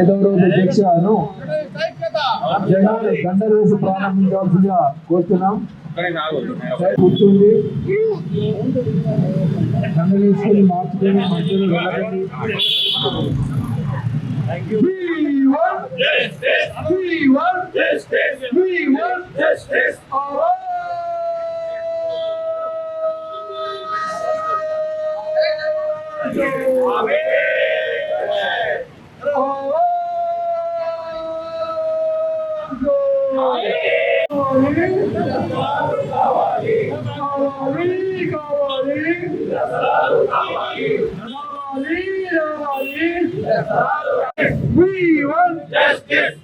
ఐదవ రోజు దీక్షను జనాలు దండలు వేసి ప్రారంభించాల్సిందిగా కోరుతున్నాం కూర్చుంది దండలు వేసుకొని మార్చుకొని మధ్యలో వెళ్ళకండి We want Justice! we want Justice! we want Justice! We want Justice!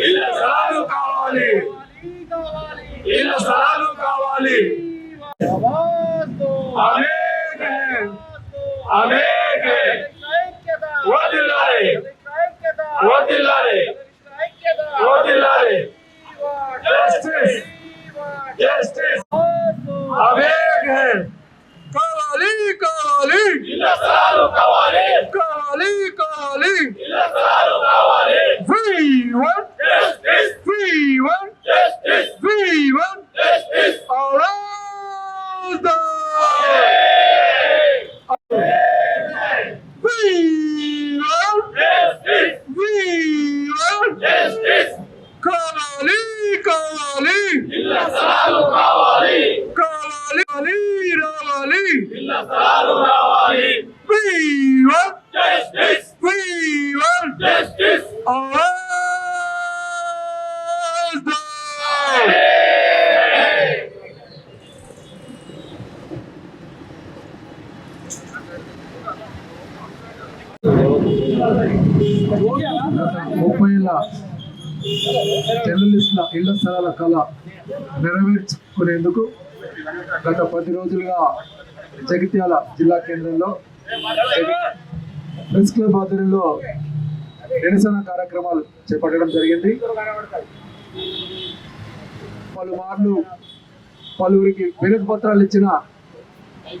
ఇళ్ళ స్థలాలు కావాలి ఇళ్ళ స్థలాలు కావాలి ఆమేన్ ఆమేన్ వదిలాలి వదిలాలి జస్టిస్ జస్టిస్ ఆమేన్ కావాలి కావాలి ఇళ్ళ స్థలాలు కావాలి కావాలి కావాలి ఇళ్ళ స్థలాలు కావాలి we want justice. We want justice we want justice all of the we want justice we want justice కావాలి కావాలి ఇళ్ళ స్థలాలు కావాలి కావాలి కావాలి రావాలి ఇళ్ళ స్థలాలు రావాలి we want justice we want justice all the ముప్పై జర్నలిస్టుల ఇళ్ళ స్థలాల కళ నెరవేర్చుకునేందుకు గత పది రోజులుగా జగిత్యాల జిల్లా కేంద్రంలో ప్రెస్ క్లబ్ ఆధ్వర్యంలో నిరసన కార్యక్రమాలు చేపట్టడం జరిగింది. పలుమార్లు పలువురికి వినతి పత్రాలు ఇచ్చిన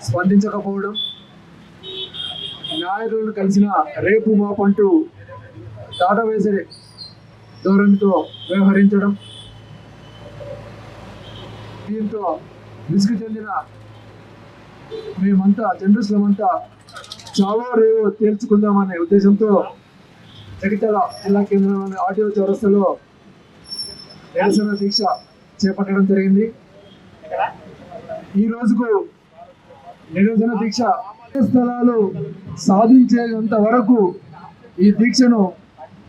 స్పందించకపోవడం నాయకులను కలిసిన రేపు మాపంటూ టాటా వేసే ధోరణితో వ్యవహరించడం దీంతో విసుగు చెందిన మేమంతా జర్నలిస్టులమంతా చావో రేవో తేల్చుకుందామనే ఉద్దేశంతో జగిత్యాల జిల్లా కేంద్రంలోని ఆడియో చౌరస్తలో నిరసన దీక్ష చేపట్టడం జరిగింది. ఈ రోజుకు నిరసన దీక్ష స్థలాలు సాధించేంత వరకు ఈ దీక్షను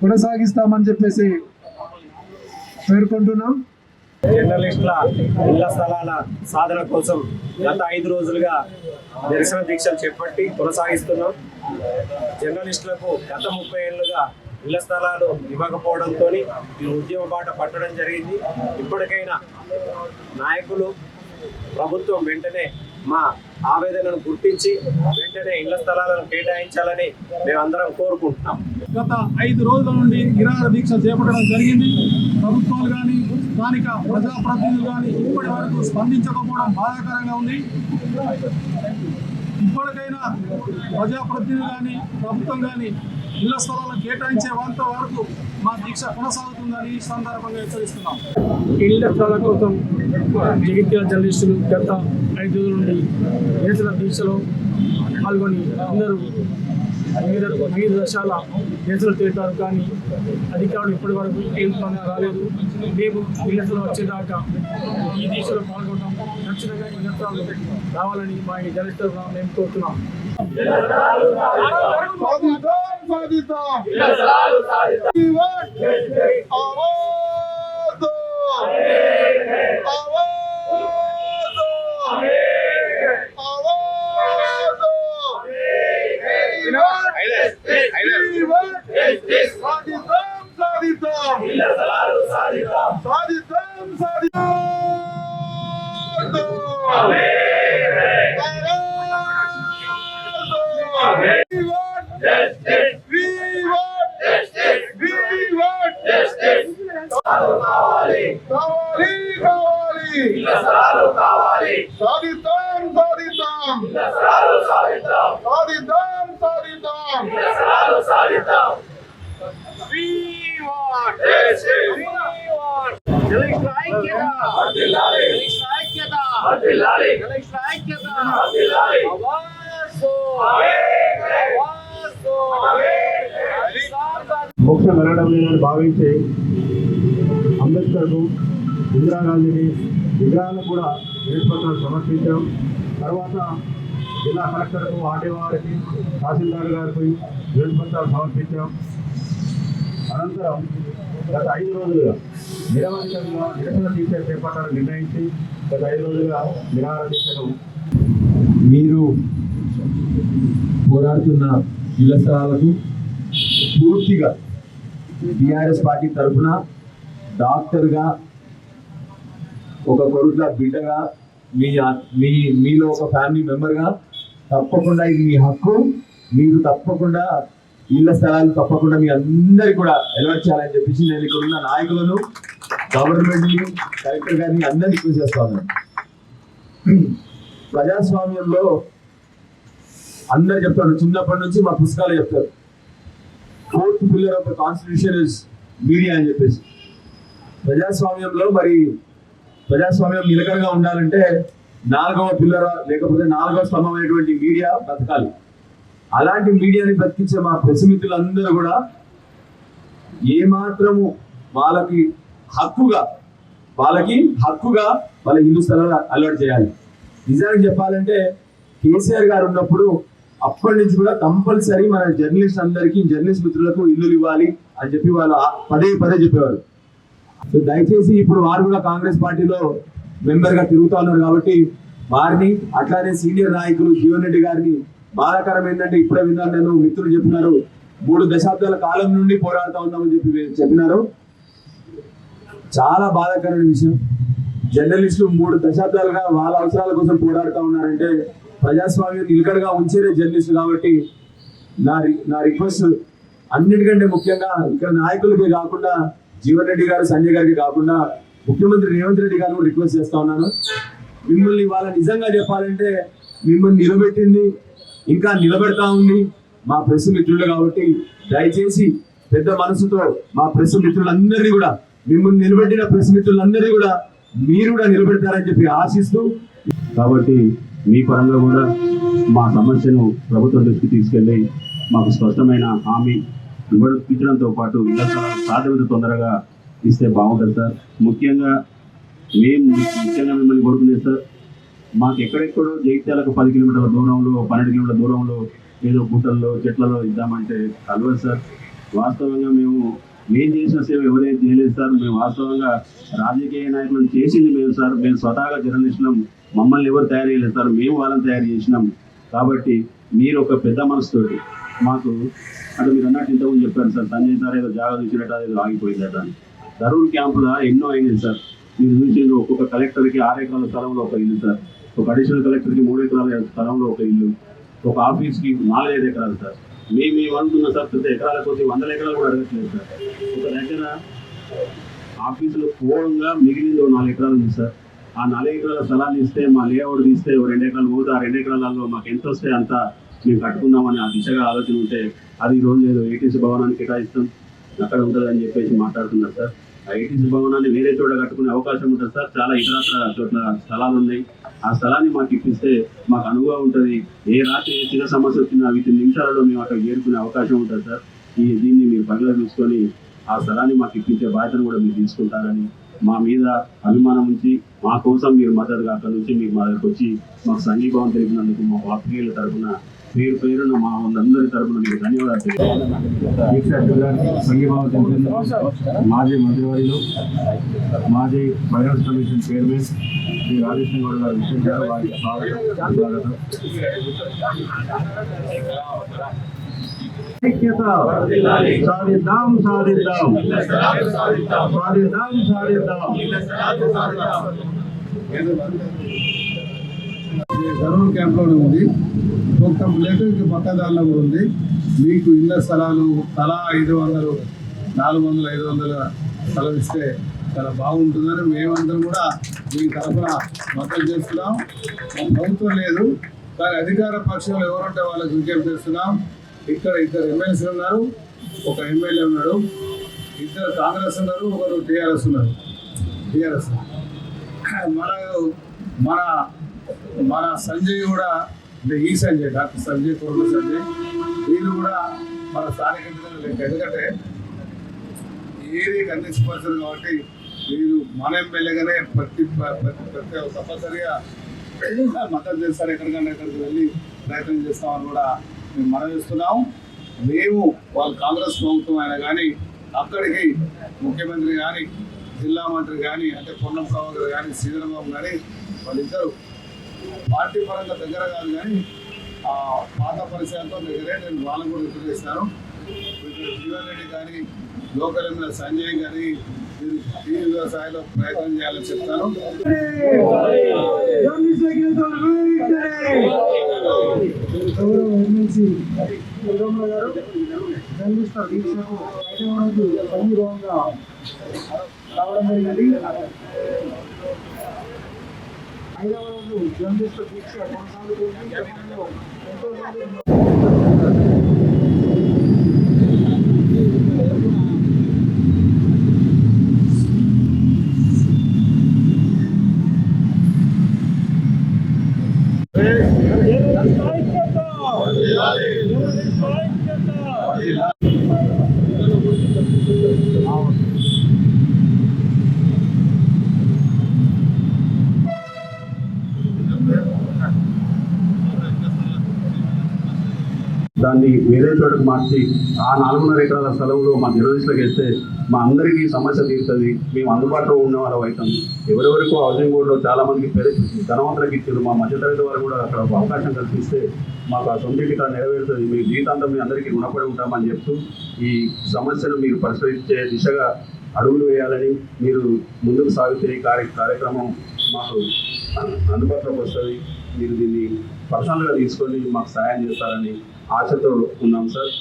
కొనసాగిస్తామని చెప్పేసి పేర్కొంటున్నాం. జర్నలిస్టుల ఇళ్ళ స్థలాల సాధన కోసం గత ఐదు రోజులుగా నిరసన దీక్షలు చేపట్టి కొనసాగిస్తున్నాం. జర్నలిస్టులకు గత ముప్పై ఏళ్ళుగా ఇళ్ళ స్థలాలు ఇవ్వకపోవడంతో ఈ ఉద్యమ బాట పట్టడం జరిగింది. ఇప్పటికైనా నాయకులు ప్రభుత్వం వెంటనే మా ఆవేదనను గుర్తించి వెంటనే ఇళ్ళ స్థలాలను కేటాయించాలని మేమందరం కోరుకుంటున్నాం. గత ఐదు రోజుల నుండి నిరాహార దీక్ష చేపట్టడం జరిగింది. ప్రభుత్వాలు కానీ స్థానిక ప్రజాప్రతినిధులు కానీ ఇప్పటి వరకు స్పందించకపోవడం బాధాకరంగా ఉంది. ఇప్పటికైనా ప్రజాప్రతినిధులు కానీ ప్రభుత్వం కానీ ఇళ్ళ స్థలాలను కేటాయించే వాళ్ళ వరకు మా దీక్ష కొనసాగుతుందని ఈ సందర్భంగా హెచ్చరిస్తున్నాం. ఇళ్ళ స్థలాల కోసం జగిత్యాల జర్నలిస్టులు గత ఐదు రోజుల నుండి నిరసన దీక్షలో పాల్గొని అందరూ వివిధ వివిధ దశాల నిరసనలు తెలిపారు కానీ అధికారులు ఇప్పటి వరకు ఏం రాలేదు. మేము నిరసనలు వచ్చేదాకా ఈ దీక్షలో పాల్గొంటాం. ఖచ్చితంగా ఈ నిరసనలు రావాలని మా ఈ జర్నలిస్టులు మేము కోరుతున్నాం ఇళ్ళ స్థలాలు సాధిద్దాం సాధిద్దాం. సాధిద్దాం మోక్షం వెళ్ళడం లేదని భావించి అంబేద్కర్కు ఇందిరాగాంధీని విగ్రహాలను కూడా వినతిపత్రాలు సమర్పించాం. తర్వాత జిల్లా కలెక్టర్కు ఆర్డీఓ గారికి తహసీల్దార్ గారికి వినతిపత్రాలు సమర్పించాం. అనంతరం గత ఐదు రోజులుగా నిరవధికంగా నిరసన దీక్ష చేపట్టాలని నిర్ణయించి గత ఐదు రోజులుగా నిరాహార దీక్షను మీరు పోరాడుతున్న ఇళ్ళ స్థలాలకు పూర్తిగా టీఆర్ఎస్ పార్టీ తరఫున డాక్టర్గా ఒక కొడుకుల బిడ్డగా మీ మీ మీలో ఒక ఫ్యామిలీ మెంబర్గా తప్పకుండా ఇది మీ హక్కు. మీరు తప్పకుండా ఇళ్ళ స్థలాలు తప్పకుండా మీ అందరి కూడా అలర్ట్ చేయాలని చెప్పేసి నేను ఇక్కడ ఉన్న నాయకులను గవర్నమెంట్ని కలెక్టర్ గారిని అందరినీ రిక్వెస్ట్ చేస్తా ఉన్నాను. ప్రజాస్వామ్యంలో అందరు చెప్తారు చిన్నప్పటి నుంచి మా పుస్తకాలు చెప్తారు. Fourth pillar of the constitution is media అని చెప్పేసి. ప్రజాస్వామ్యంలో మరి ప్రజాస్వామ్యం నిలకడగా ఉండాలంటే నాలుగవ పిల్లర లేకపోతే నాలుగవ స్తంభమైనటువంటి మీడియా బ్రతకాలి అలాంటి మీడియాని బ్రతికించే మా ప్రతినిధులందరూ కూడా ఏమాత్రము వాళ్ళకి హక్కుగా వాళ్ళకి హక్కుగా వాళ్ళ ఇల్లు స్థలాలు అలర్ట్ చేయాలి. నిజానికి చెప్పాలంటే కేసీఆర్ గారు ఉన్నప్పుడు అప్పటి నుంచి కూడా కంపల్సరీ మన జర్నలిస్ట్ అందరికీ జర్నలిస్ట్ మిత్రులకు ఇల్లులు ఇవ్వాలి అని చెప్పి వాళ్ళు పదే పదే చెప్పేవారు. సో దయచేసి ఇప్పుడు వారు కూడా కాంగ్రెస్ పార్టీలో మెంబర్గా తిరుగుతా ఉన్నారు కాబట్టి వారిని అట్లానే సీనియర్ నాయకులు జీవన్ రెడ్డి గారిని బాధాకరం ఏంటంటే ఇప్పుడే విన్నాను నేను మిత్రులు చెప్పినారు. మూడు దశాబ్దాల కాలం నుండి పోరాడుతూ ఉన్నామని చెప్పి చెప్పినారు. చాలా బాధాకరమైన విషయం. జర్నలిస్టులు మూడు దశాబ్దాలుగా వాళ్ళ అవసరాల కోసం పోరాడుతూ ఉన్నారంటే ప్రజాస్వామ్యం నిలకడగా ఉంచేదే జర్నలిస్టులు కాబట్టి నా రి- నా రిక్వెస్ట్ అన్నిటికంటే ముఖ్యంగా ఇక్కడ నాయకులకి కాకుండా జీవన్ రెడ్డి గారు సంజయ్ గారికి కాకుండా ముఖ్యమంత్రి రేవంత్ రెడ్డి గారు రిక్వెస్ట్ చేస్తా ఉన్నాను. మిమ్మల్ని వాళ్ళ నిజంగా చెప్పాలంటే మిమ్మల్ని నిలబెట్టింది ఇంకా నిలబెడతా ఉంది మా ప్రెస్ మిత్రులు కాబట్టి దయచేసి పెద్ద మనసుతో మా ప్రెస్ మిత్రులందరినీ కూడా మిమ్మల్ని నిలబెట్టిన ప్రెస్ మిత్రులందరినీ కూడా మీరు కూడా నిలబెడతారని చెప్పి ఆశిస్తూ కాబట్టి మీ పరంగా కూడా మా సమస్యను ప్రభుత్వం దృష్టికి తీసుకెళ్ళి మాకు స్పష్టమైన హామీ ఇవ్వడం ఇచ్చడంతో పాటు ఇంకా సాధ్యమైన తొందరగా ఇస్తే బాగుంటుంది సార్. ముఖ్యంగా మేము ముఖ్యంగా మిమ్మల్ని కోరుకునేది సార్. మాకు ఎక్కడెక్కడో జగిత్యాలకు పది కిలోమీటర్ల దూరంలో పన్నెండు కిలోమీటర్ల దూరంలో ఏదో గుట్టల్లో చెట్లలో ఇద్దామంటే కలవదు సార్. వాస్తవంగా మేము మేము చేసిన సేవ ఎవరైతే చేయలేదు సార్ మేము వాస్తవంగా రాజకీయ నాయకులను చేసింది మేము సార్. మేము స్వతహాగా జర్నలిస్టులం. మమ్మల్ని ఎవరు తయారు చేయలేదు సార్. మేము వాళ్ళని తయారు చేసినాం. కాబట్టి మీరు ఒక పెద్ద మనసుతోటి మాకు అంటే మీరు అన్నట్టు ఇంతకుముందు చెప్పారు సార్ సంజయ్ సార్ ఏదో జాగ్రత్త ఇచ్చినట్టు ఏదో ఆగిపోయిందట అని. ధరూర్ క్యాంపులో ఎన్నో అయినాయి సార్. మీరు చూసిండ్రు ఒక్కొక్క కలెక్టర్కి ఆరు ఎకరాల స్థలంలో ఒక ఇల్లు సార్. ఒక అడిషనల్ కలెక్టర్కి మూడు ఎకరాల స్థలంలో ఒక ఇల్లు. ఒక ఆఫీస్కి నాలుగైదు ఎకరాలు సార్. మేము మేము సార్? పెద్ద ఎకరాల కొద్ది వందల ఎకరాలు కూడా అడగట్లేదు సార్. ఒక దగ్గర ఆఫీసులో పూర్వంగా మిగిలింది ఒక నాలుగు ఎకరాలు ఉంది సార్. ఆ నాలుగు ఎకరాల స్థలాలు ఇస్తే మా లేఅవుట్ తీస్తే రెండు ఎకరాలు పోతే ఆ రెండు ఎకరాలలో మాకు ఎంత వస్తే అంత మేము కట్టుకుందామని ఆ దిశగా ఆలోచన ఉంటే అది ఈ రోజు ఏటీసీ భవనానికి కేటాయిస్తాం అక్కడ ఉంటుందని చెప్పేసి మాట్లాడుతున్నారు సార్. ఐటీ భవనాన్ని వేరే చోట కట్టుకునే అవకాశం ఉంటుంది సార్. చాలా ఇతరత్ర చోట్ల స్థలాలు ఉన్నాయి. ఆ స్థలాన్ని మాకు ఇప్పిస్తే మాకు అనువుగా ఉంటుంది. ఏ రాత్రి ఏ చిన్న సమస్య వచ్చినా విత్ నిమిషాలలో మేము అక్కడ చేరుకునే అవకాశం ఉంటుంది సార్. ఈ దీన్ని మీరు పనిలో తీసుకొని ఆ స్థలాన్ని మాకు ఇప్పించే బాధ్యతను కూడా మీరు తీసుకుంటారని మా మీద అభిమానం ఉంచి మా కోసం మీరు మద్దతుగా అక్కడ నుంచి మీకు మా దగ్గరకు వచ్చి మాకు సంఘీభావం తెలిపినందుకు మా వాపీల తరఫున పేరు పేరున మా అందరి తరపున మీకు ధన్యవాదాలు తెలియజేస్తున్నాను. సంఘీభావం తెలిపినందుకు మాజీ మంత్రివర్యులు మాజీ finance commission chairman Shri Rajeshwara Goud గారు విశేషాలు వారికి స్వాగతం స్వాగతం ఐక్యత సాధిద్దాం సాధిద్దాం. సాధిద్దాం సాధిద్దాం. గరూర్ క్యాంప్లోనే ఉంది. ఒక్క ప్లేట్ ఇంకా పక్కదారిలో కూడా ఉంది. మీకు ఇళ్ళ స్థలాలు తలా ఐదు వందలు నాలుగు వందలు ఐదు వందల స్థలం ఇస్తే చాలా బాగుంటుందని మేమందరం కూడా మీ తరఫున మద్దతు చేస్తున్నాం. ప్రభుత్వం లేదు కానీ అధికార పక్షంలో ఎవరుంటే వాళ్ళకి విజ్ఞప్తి చేస్తున్నాం. ఇక్కడ ఇద్దరు ఎమ్మెల్సీ ఉన్నారు ఒక ఎమ్మెల్యే ఉన్నాడు ఇద్దరు కాంగ్రెస్ ఉన్నారు ఒకరు టీఆర్ఎస్ ఉన్నారు. టీఆర్ఎస్. మన మన మన సంజయ్ కూడా అంటే ఈ సంజయ్ డాక్టర్ సంజయ్ కొడుకు సంజయ్ వీళ్ళు కూడా మన స్థానిక ఎందుకంటే ఏది కందించపరచదు కాబట్టి వీళ్ళు మన ఎమ్మెల్యేగానే ప్రతి ప్రతి ప్రతి తప్పనిసరిగా మద్దతు చేస్తారు. ఎక్కడికన్నా ఎక్కడికి వెళ్ళి ప్రయత్నం చేస్తామని కూడా మేము మనం మేము వాళ్ళు కాంగ్రెస్ ప్రభుత్వం అయినా కానీ అక్కడికి ముఖ్యమంత్రి కానీ జిల్లా మంత్రి కానీ అంటే పొన్నం ప్రభాకర్ కానీ శ్రీధరబాబు కానీ వాళ్ళిద్దరూ పార్టీ పరంగా దగ్గర కాదు కానీ ఆ పాత పరిచయాలతో దగ్గరే నేను వాళ్ళని కూడా గుర్తు చేస్తాను జీవన్ రెడ్డి కానీ లోకల్ ఎమ్మెల్యే సంజయ్ కానీ మీరు తీవ్ర వ్యవసాయంలో ప్రయత్నం చేయాలని చెప్తాను. గౌరవ ఎమ్మెల్సీ ఉదయంలో గారు జర్నలిస్టుల దీక్షకు ఐదవ రోజు సంఘీభావంగా రావడం జరిగింది ఐదవ రోజు జర్నలిస్టుల దీక్ష కొనసాగుతుంది ఈ క్రమంలో ఎంతో మంది దాన్ని వేరే చోటకు మార్చి ఆ నాలుగున్నర ఎకరాల స్థలంలో మా జర్నలిస్టులకు వేస్తే మా అందరికీ సమస్య తీరుతుంది. మేము అందుబాటులో ఉన్న వాళ్ళం అవుతాం ఎవరెవరికో హౌసింగ్ బోర్డులో చాలా మందికి పెద్ద ధనవంతులకు ఇచ్చారు. మా మధ్యతరగతి వారు కూడా అక్కడ ఒక అవకాశం కల్పిస్తే మాకు ఆ సొంత ఇక్కడ నెరవేరుతుంది. మీ జీవితాంతం మీ అందరికీ రుణపడి ఉంటామని చెప్తూ ఈ సమస్యను మీరు పరిష్కరించే దిశగా అడుగులు వేయాలని మీరు ముందుకు సాగితే ఈ కార్య కార్యక్రమం మాకు అందుబాటులోకి వస్తుంది. మీరు దీన్ని పర్సనల్గా తీసుకొని మాకు సహాయం చేస్తారని ఆశతో ఉన్నాం సార్.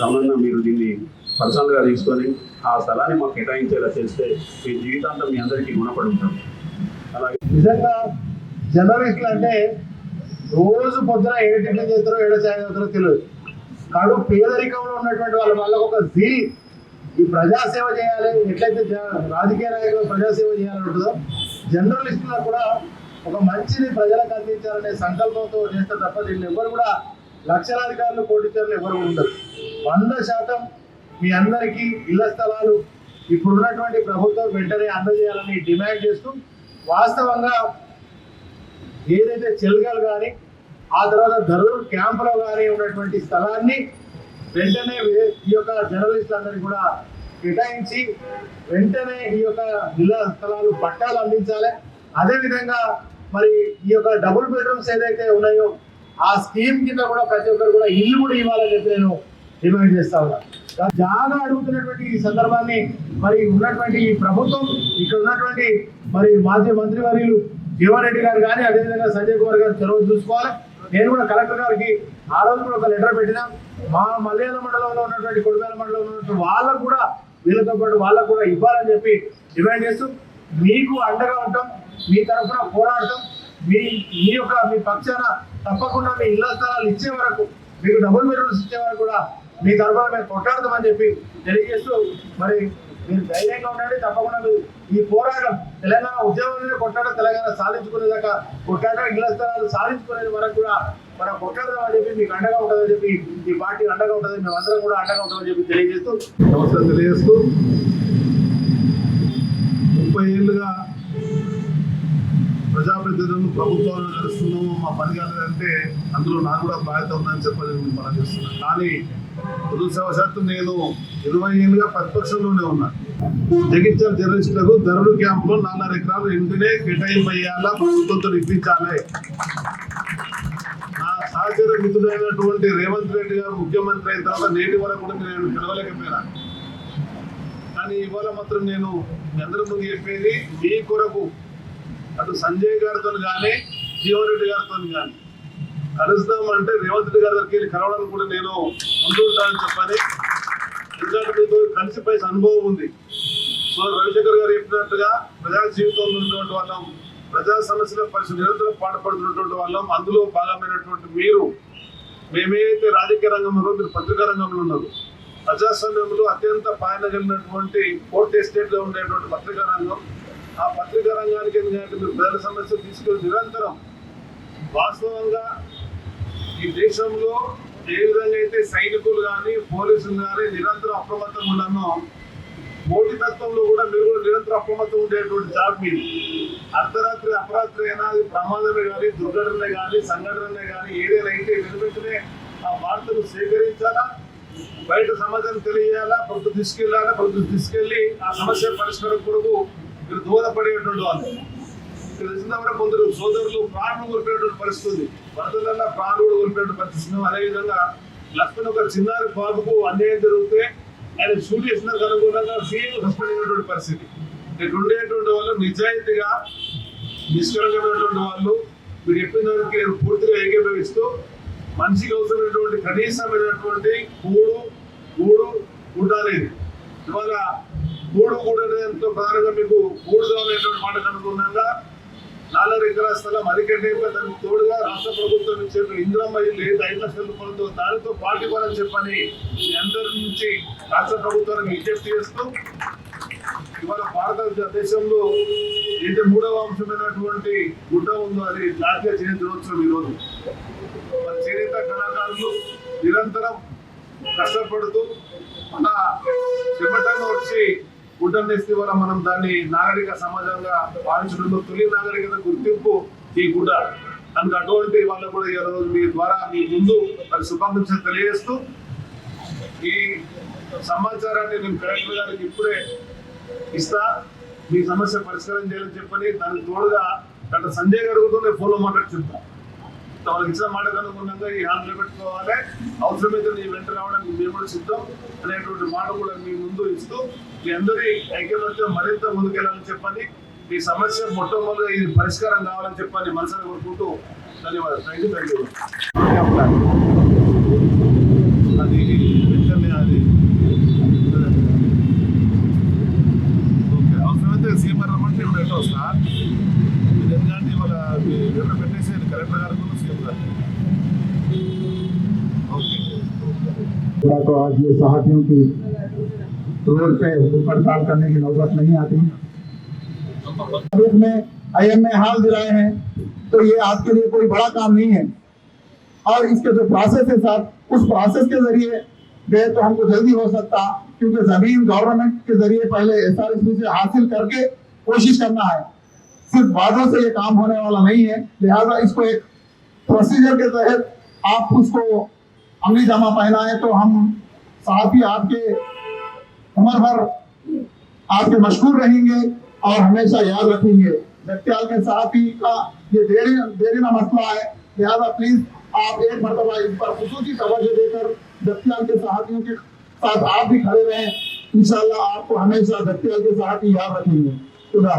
రమణ మీరు దీన్ని పర్సనల్గా తీసుకొని ఆ స్థలాన్ని మాకు కేటాయించేలా చేస్తే మీ జీవితాంతం మీ అందరికీ గుణపడి ఉంటాం అలాగే నిజంగా జర్నలిస్టులు అంటే రోజు పొద్దున ఏడింటికి చేస్తారో ఏడో సాయం చేస్తారో తెలియదు. కాడు పేదరికంలో ఉన్నటువంటి వాళ్ళ వాళ్ళకు ఒక జీల్ ఈ ప్రజాసేవ చేయాలి ఎట్లయితే రాజకీయ నాయకులు ప్రజాసేవ చేయాలంటుందో జర్నలిస్టులకు కూడా ఒక మంచిని ప్రజలకు అందించాలనే సంకల్పంతో చేస్తే తప్ప దీన్ని ఎవరు కూడా లక్షలాధికారులు పోటీచర్లు ఎవరు ఉండరు. వంద శాతం మీ అందరికీ ఇళ్ళ స్థలాలు ఇప్పుడున్నటువంటి ప్రభుత్వం వెంటనే అందజేయాలని డిమాండ్ చేస్తూ వాస్తవంగా ఏదైతే చెల్గలు కానీ ఆ తర్వాత ధరూర్ క్యాంపులో కానీ ఉన్నటువంటి స్థలాన్ని వెంటనే ఈ యొక్క జర్నలిస్టులందరికీ కూడా కేటాయించి వెంటనే ఈ యొక్క ఇళ్ళ స్థలాలు పట్టాలు అందించాలి. అదేవిధంగా మరి ఈ యొక్క డబుల్ బెడ్రూమ్స్ ఏదైతే ఉన్నాయో ఆ స్కీమ్ కింద కూడా ప్రతి ఒక్కరు కూడా ఇల్లు కూడా ఇవ్వాలని చెప్పి నేను డిమాండ్ చేస్తా ఉన్నా. జాగా అడుగుతున్నటువంటి ఈ సందర్భాన్ని మరి ఉన్నటువంటి ఈ ప్రభుత్వం ఇక్కడ ఉన్నటువంటి మరి మాజీ మంత్రి వర్యులు జీవన్ రెడ్డి గారు కానీ అదేవిధంగా సంజయ్ కుమార్ గారు చొరవ చూసుకోవాలి. నేను కూడా కలెక్టర్ గారికి ఆ రోజు కూడా ఒక లెటర్ పెట్టినా. మా మలయాళ మండలంలో ఉన్నటువంటి కొడుమేల మండలంలో ఉన్నటువంటి వాళ్ళకు కూడా వీళ్ళతో పాటు వాళ్ళకు కూడా ఇవ్వాలని చెప్పి డిమాండ్ చేస్తూ మీకు అండగా ఉంటాం మీ తరఫున పోరాడటం మీ మీ యొక్క మీ పక్షాన తప్పకుండా మీ ఇళ్ళ స్థలాలు ఇచ్చే వరకు మీకు డబుల్ బెడ్రూమ్స్ ఇచ్చే వరకు కూడా మీ తరఫున మేము కొట్టాడతామని చెప్పి తెలియజేస్తూ మరి మీరు ధైర్యంగా ఉండండి. తప్పకుండా మీరు ఈ పోరాటం తెలంగాణ ఉద్యమం కొట్లాడడం కొట్టాడ తెలంగాణ సాధించుకునేదాకా కొట్టాడ ఇళ్ళ స్థలాలు సాధించుకునే వరకు కూడా మనం కొట్లాడదామని చెప్పి మీకు అండగా ఉంటుందని చెప్పి ఈ పార్టీ అండగా ఉంటుంది మేమందరం కూడా అండగా ఉంటుందని చెప్పి తెలియజేస్తూ నమస్తే తెలియజేస్తూ ముప్పై ఏళ్ళుగా ప్రజాప్రతినిధులను ప్రభుత్వాలను నడుస్తున్నాము మా పని కాలేదంటే అందులో నాకు కూడా బాధ్యత ఉందని చెప్పని నేను మనం చేస్తున్నాను కానీ దురదృష్టవశాత్తు నేను ఇరవై ఏళ్ళుగా ప్రతిపక్షంలోనే ఉన్నా. జగిత్యాల జర్నలిస్టులకు ధరుడు క్యాంపులో నాలుగు ఎకరాలు ఇంటినే కేటాయింపయ్యాలా ప్రభుత్వంతో ఇప్పించాలి. నా సహచర మిత్రుడైనటువంటి రేవంత్ రెడ్డి గారు ముఖ్యమంత్రి అయిన తర్వాత నేటి వరకు కూడా నేను గెలవలేకపోయినా కానీ ఇవాళ మాత్రం నేను మీ అందరి ముందు చెప్పేది మీ కొరకు అటు సంజయ్ గారితో కానీ జీవన్ రెడ్డి గారితో కానీ. కలుస్తామంటే రేవంత్ రెడ్డి గారి దగ్గరికి వెళ్ళి కలవడానికి కూడా నేను ముందు ఉంటానని చెప్పని ఎందుకంటే మీతో కలిసి అనుభవం ఉంది. సో రవిశంకర్ గారు చెప్పినట్టుగా ప్రజా జీవితంలో ఉన్నటువంటి వాళ్ళం ప్రజా సమస్యల పరిస్థితి నిరంతరం పాటుపడుతున్నటువంటి వాళ్ళం అందులో భాగమైనటువంటి మీరు మేమైతే రాజకీయ రంగంలో మీరు పత్రికా రంగంలో ఉన్నారు. ప్రజాస్వామ్యంలో అత్యంత పాయన కలిగినటువంటి కోర్ట్ ఎస్టేట్లో ఉండేటువంటి పత్రికా రంగం. ఆ పత్రికా రంగానికి ఎందుకంటే మీరు ప్రజల సమస్యలు తీసుకెళ్ళి నిరంతరం వాస్తవంగా ఈ దేశంలో ఏ విధంగా అయితే సైనికులు కానీ పోలీసులు కానీ నిరంతరం అప్రమత్తంగా ఉన్నామో పోటీతత్వంలో కూడా మీరు కూడా నిరంతరం అప్రమత్తం ఉండేటువంటి జాబ్ మీరు అర్ధరాత్రి అపరాత్రి అయినా అది ప్రమాదమే కానీ దుర్ఘటనలే కానీ సంఘటనలే కానీ ఏదైనా అయితే వెనువెంటనే ఆ వార్తలు సేకరించాలా? బయట సమాజానికి తెలియజేయాలా? ప్రభుత్వం తీసుకెళ్ళాలా ప్రభుత్వం తీసుకెళ్ళి ఆ సమస్య పరిష్కారం కొరకు మీరు దోహదపడేటువంటి వాళ్ళు. ఇక్కడ వరకు కొందరు సోదరులు ప్రాణం కోల్పోయేటువంటి పరిస్థితి. భర్తలన్న ప్రాణులు కూడా కోల్పోయేటువంటి పరిస్థితి. అదేవిధంగా లక్ష్మణ్ ఒక చిన్నారి బాబుకు అన్యాయం జరిగితే ఆయన షూట్ చేసినందుకు అనుగుణంగా సీఎం సస్పెండ్ అయినటువంటి పరిస్థితి. ఇక్కడ ఉండేటువంటి వాళ్ళు నిజాయితీగా నిష్కలంకమైనటువంటి వాళ్ళు. మీరు చెప్పిన దానికి నేను పూర్తిగా ఏకీభవిస్తూ మనిషికి అవసరమైనటువంటి కనీసమైనటువంటి కూడు గూడు ఉండాలి. ఇవాళ మూడు కూడా ఎంతో ప్రధానంగా మీకు గూడు కావాలనేటువంటి మాట అనుగుణంగా నాలుగు ఎకరాల స్థలం అరికంటే దానికి తోడుగా రాష్ట్ర ప్రభుత్వం ఇచ్చే ఇంద్రమ్మ ఇల్లు ఏది ఐదు లక్షల రూపాయలతో దానితో పాటు ఇవ్వాలని చెప్పని మీ అందరి నుంచి రాష్ట్ర ప్రభుత్వానికి విజ్ఞప్తి చేస్తూ ఇవాళ భారతదేశంలో ఏదైతే మూడవ అంశమైనటువంటి గుడ్డ ఉందో అది జాతీయ చేనేత దినోత్సవం ఈరోజు. మరి చేనేత కళాకారులు నిరంతరం కష్టపడుతూ మన చెమటను వచ్చి గుడ్డను తెస్తే వల్ల మనం దాన్ని నాగరిక సమాజంగా భావించడంలో తొలి నాగరికత గుర్తింపు ఈ గుడ్డ అందుకు అటువంటి వాళ్ళకు కూడా ఈ రోజు మీ ద్వారా మీ ముందు మరి శుభాకాంక్షలు తెలియజేస్తూ ఈ సమాచారాన్ని నేను కలెక్టర్ గారికి ఇప్పుడే ఇస్తా. మీ సమస్య పరిష్కారం చేయాలని చెప్పని దానికి తోడుగా డాక్టర్ సంజయ్ గారితో నేను ఫోన్లో మాట్లాడుతుంటాను వాళ్ళకి ఇచ్చిన మాటకు అనుగుణంగా ఈ హామీలు పెట్టుకోవాలి. అవసరమైతే నీ వెంట రావడానికి మేము కూడా సిద్ధం. అనేటువంటి మాట కూడా మీ ముందు ఇస్తూ మీ అందరి ఐక్యమత్యం మరింత ముందుకెళ్ళాలని చెప్పని ఈ సమస్య మొట్టమొదటిగా ఇది పరిష్కారం కావాలని చెప్పని మనసులో కోరుకుంటూ ధన్యవాదాలు. థ్యాంక్ యూ థ్యాంక్ యూ అది వెంటనే అది ఓకే అవసరమైతే సీఎం రమ్మంటే ఇప్పుడు ఎట్లా వస్తా. तो आज ये साथियों की रोड पे हड़ताल करने की नौबत नहीं आती। में आईएम में हाल दिलाए हैं तो ये आपके लिए कोई बड़ा काम नहीं है। और इसके जो प्रोसेस है साहब उस प्रोसेस के ज़रिए गए तो हमको जल्दी हो सकता, क्योंकि ज़मीन गवर्नमेंट के ज़रिए पहले एस से हासिल करके कोशिश करना है। सिर्फ़ वादों से ये काम होने वाला नहीं है। लिहाजा इसको एक प्रोसीजर के तहत आप उसको अमली जमा पहना है तो हम साथ ही आपके उम्र भर आपके मशहूर रहेंगे और हमेशा याद रखेंगे। जगत्याल के साथी का ये देरी देरीना मसला है। लिहाजा प्लीज़ आप एक मरतबा इस पर खसूसी तवज्जो देकर जगत्याल के साथियों के साथ आप भी खड़े रहें। इंशाल्लाह आपको हमेशा जगत्याल के साथी याद रखेंगे। खुदा